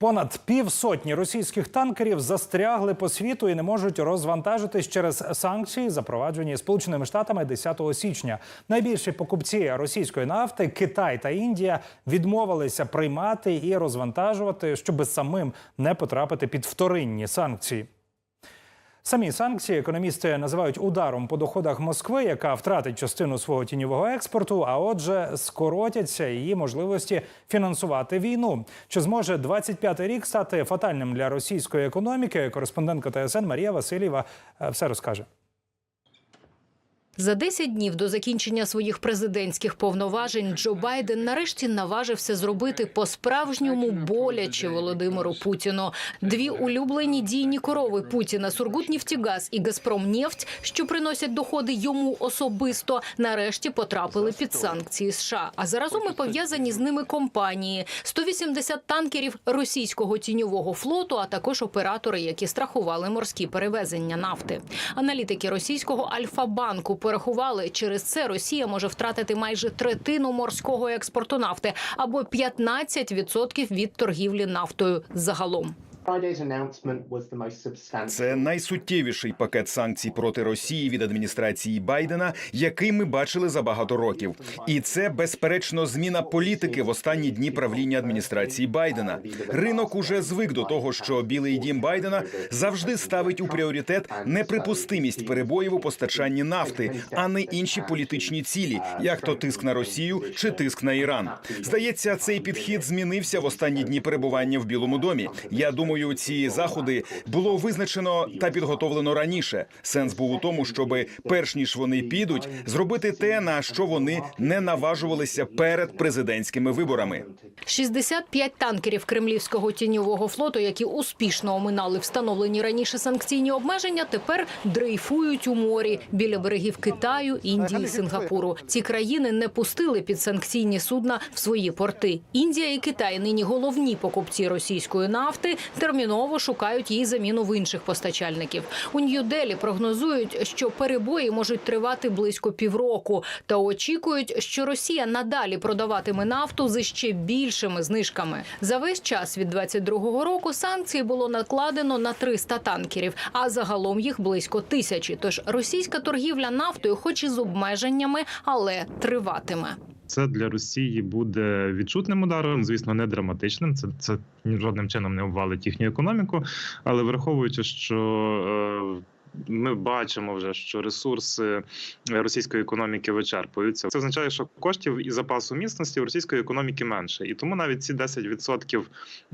Понад півсотні російських танкерів застрягли по світу і не можуть розвантажитись через санкції, запроваджені Сполученими Штатами 10 січня. Найбільші покупці російської нафти Китай та Індія відмовилися приймати і розвантажувати, щоби самим не потрапити під вторинні санкції. Самі санкції економісти називають ударом по доходах Москви, яка втратить частину свого тіньового експорту, а отже, скоротяться її можливості фінансувати війну. Чи зможе 25-й рік стати фатальним для російської економіки? Кореспондентка ТСН Марія Васильєва е, все розкаже. За 10 днів до закінчення своїх президентських повноважень Джо Байден нарешті наважився зробити по-справжньому боляче Володимиру Путіну. Дві улюблені дійні корови Путіна Сургутнефтігаз і Газпромнефть, що приносять доходи йому особисто, нарешті потрапили під санкції США. А заразом і пов'язані з ними компанії: 180 танкерів російського тіньового флоту, а також оператори, які страхували морські перевезення нафти. Аналітики російського Альфа-банку порахували, через це Росія може втратити майже третину морського експорту нафти або 15% від торгівлі нафтою загалом. Це найсуттєвіший пакет санкцій проти Росії від адміністрації Байдена, який ми бачили за багато років. І це безперечно зміна політики в останні дні правління адміністрації Байдена. Ринок уже звик до того, що Білий дім Байдена завжди ставить у пріоритет неприпустимість перебоїв у постачанні нафти, а не інші політичні цілі, як то тиск на Росію чи тиск на Іран. Здається, цей підхід змінився в останні дні перебування в Білому домі. Я думаю, ці заходи було визначено та підготовлено раніше. Сенс був у тому, щоб перш ніж вони підуть, зробити те, на що вони не наважувалися перед президентськими виборами. 65 танкерів кремлівського тіньового флоту, які успішно оминали встановлені раніше санкційні обмеження, тепер дрейфують у морі біля берегів Китаю, Індії, Сингапуру. Ці країни не пустили під санкційні судна в свої порти. Індія і Китай нині головні покупці російської нафти. Терміново шукають її заміну в інших постачальників. У Нью-Делі прогнозують, що перебої можуть тривати близько півроку, та очікують, що Росія надалі продаватиме нафту з ще більшими знижками. За весь час від 22-го року санкції було накладено на 300 танкерів, а загалом їх близько тисячі. Тож російська торгівля нафтою, хоч і з обмеженнями, але триватиме. Це для Росії буде відчутним ударом, звісно, не драматичним. Це це жодним чином не обвалить їхню економіку. Але враховуючи, що е, ми бачимо вже, що ресурси російської економіки вичерпуються. Це означає, що коштів і запасу міцності у російської економіки менше, і тому навіть ці 10%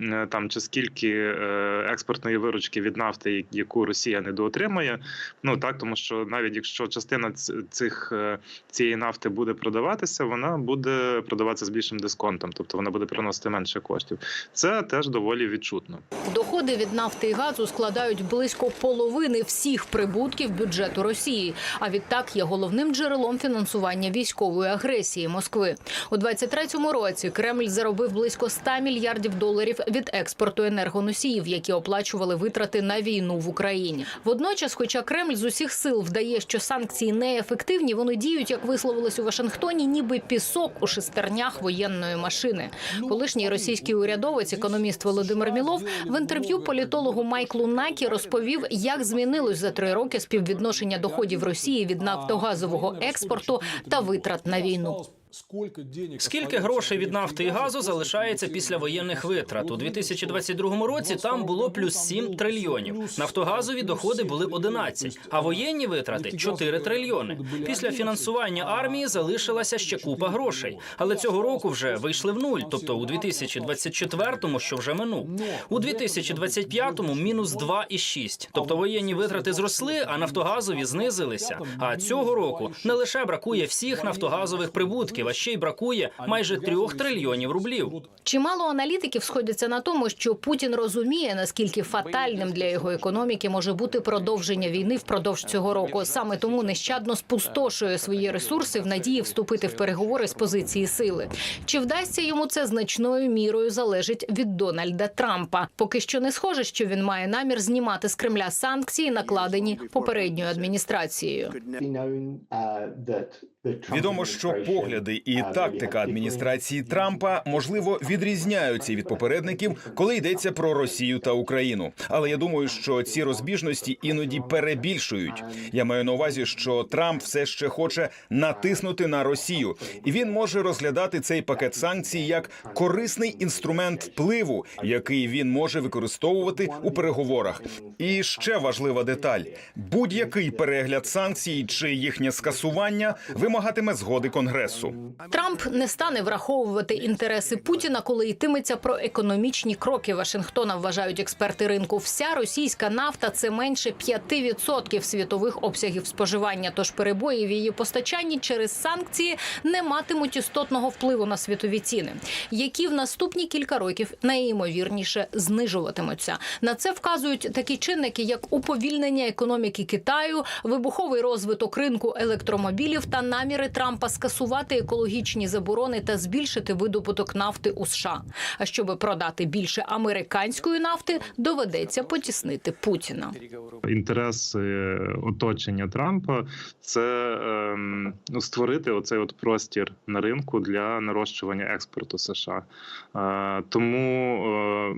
е, там чи скільки е, експортної виручки від нафти, яку Росія недоотримає, ну так тому що навіть якщо частина цих е, цієї нафти буде продаватися, вона буде продаватися з більшим дисконтом, тобто вона буде приносити менше коштів. Це теж доволі відчутно. Доходи від нафти і газу складають близько половини всіх прибутків бюджету Росії. А відтак є головним джерелом фінансування військової агресії Москви. У 23-му році Кремль заробив близько 100 мільярдів доларів від експорту енергоносіїв, які оплачували витрати на війну в Україні. Водночас, хоча Кремль з усіх сил вдає, що санкції неефективні, вони діють, як висловилось у Вашингтоні, ніби пісок у шестернях воєнної машини. Колишній російський урядовець, економіст Володимир Мілов, в інтерв'ю політологу Майклу Накі розповів, як змінилось за три роки співвідношення доходів Росії від нафтогазового експорту та витрат на війну. Скільки грошей від нафти і газу залишається після воєнних витрат? У 2022 році там було плюс 7 трильйонів. Нафтогазові доходи були 11, а воєнні витрати 4 трильйони. Після фінансування армії залишилася ще купа грошей. Але цього року вже вийшли в нуль, тобто у 2024-му, що вже минув. У 2025-му мінус 2,6. Тобто воєнні витрати зросли, а нафтогазові знизилися. А цього року не лише бракує всіх нафтогазових прибутків, а ще й бракує майже трьох трильйонів рублів. Чимало аналітиків сходяться на тому, що Путін розуміє, наскільки фатальним для його економіки може бути продовження війни впродовж цього року. Саме тому нещадно спустошує свої ресурси в надії вступити в переговори з позиції сили. Чи вдасться йому це значною мірою залежить від Дональда Трампа? Поки що не схоже, що він має намір знімати з Кремля санкції, накладені попередньою адміністрацією. Відомо, що погляди і тактика адміністрації Трампа можливо відрізняються від попередників, коли йдеться про Росію та Україну. Але я думаю, що ці розбіжності іноді перебільшують. Я маю на увазі, що Трамп все ще хоче натиснути на Росію, і він може розглядати цей пакет санкцій як корисний інструмент впливу, який він може використовувати у переговорах. І ще важлива деталь: будь-який перегляд санкцій чи їхнє скасування вимагатиме згоди Конгресу. Трамп не стане враховувати інтереси Путіна, коли йтиметься про економічні кроки Вашингтона. Вважають експерти ринку. Вся російська нафта це менше 5% світових обсягів споживання. Тож перебої в її постачанні через санкції не матимуть істотного впливу на світові ціни, які в наступні кілька років найімовірніше знижуватимуться. На це вказують такі чинники, як уповільнення економіки Китаю, вибуховий розвиток ринку електромобілів та наміри Трампа скасувати екологічні заборони та збільшити видобуток нафти у США. А щоб продати більше американської нафти, доведеться потіснити Путіна. інтерес е, оточення Трампа це ем, ну, створити оцей от простір на ринку для нарощування експорту США. Е, тому е,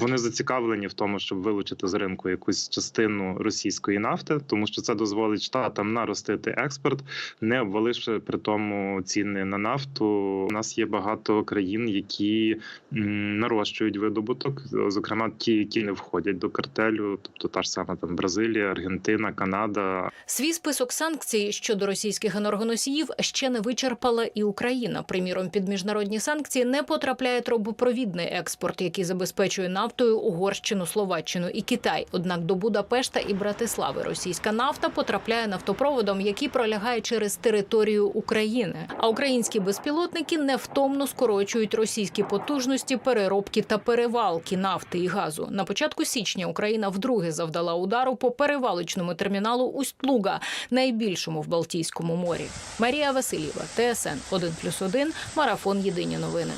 вони зацікавлені в тому, щоб вилучити з ринку якусь частину російської нафти, тому що це дозволить штатам наростити експорт, не обваливши при тому ціни на нафту. У нас є багато країн, які нарощують видобуток, зокрема ті, які не входять до картелю, тобто та ж сама там Бразилія, Аргентина, Канада. Свій список санкцій щодо російських енергоносіїв ще не вичерпала і Україна. Приміром, під міжнародні санкції не потрапляє трубопровідний експорт, який забезпечує нафтою Угорщину, Словаччину і Китай. Однак до Будапешта і Братислави російська нафта потрапляє нафтопроводом, який пролягає через територію України. А українські безпілотники невтомно скорочують російські потужності переробки та перевалки нафти і газу. На початку січня Україна вдруге завдала удару по перевалочному терміналу Усть-Луга, найбільшому в Балтійському морі. Марія Васильєва, ТСН 1+,1, Марафон Єдині новини.